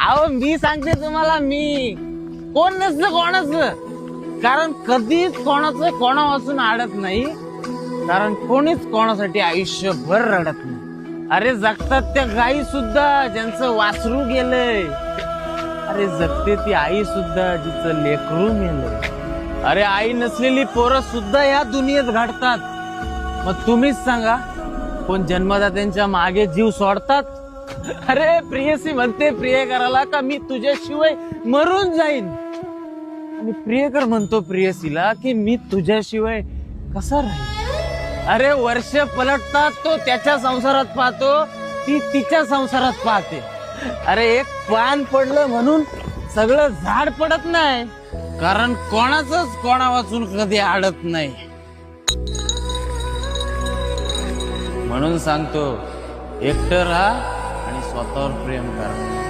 अहो मी सांगते तुम्हाला मी. कोण नसलं कोणाच? कारण कधीच कोणाचं कोणापासून आडत नाही. कारण कोणीच कोणासाठी आयुष्यभर रडत नाही. अरे जगतात त्या गाई सुद्धा ज्यांचं वासरू गेलंय. अरे जगते ती आई सुद्धा जिचं लेकरू मेलंय. अरे आई नसलेली पोरं सुद्धा या दुनियेत घडतात. मग तुम्हीच सांगा कोण जन्मदात्यांच्या मागे जीव सोडतात? अरे प्रियसी म्हणते प्रियकराला का मी तुझ्याशिवाय मरून जाईन? आणि प्रियकर म्हणतो प्रियसीला की मी तुझ्याशिवाय कसा राहील अरे वर्ष पलटतात तो त्याच्या संसारात पाहतो ती तिच्या संसारात पाहते. अरे एक पान पडलं म्हणून सगळं झाड पडत नाही. कारण कोणाच कोणा वाचून कधी आडत नाही. म्हणून सांगतो एकटं राहा kotor, prim.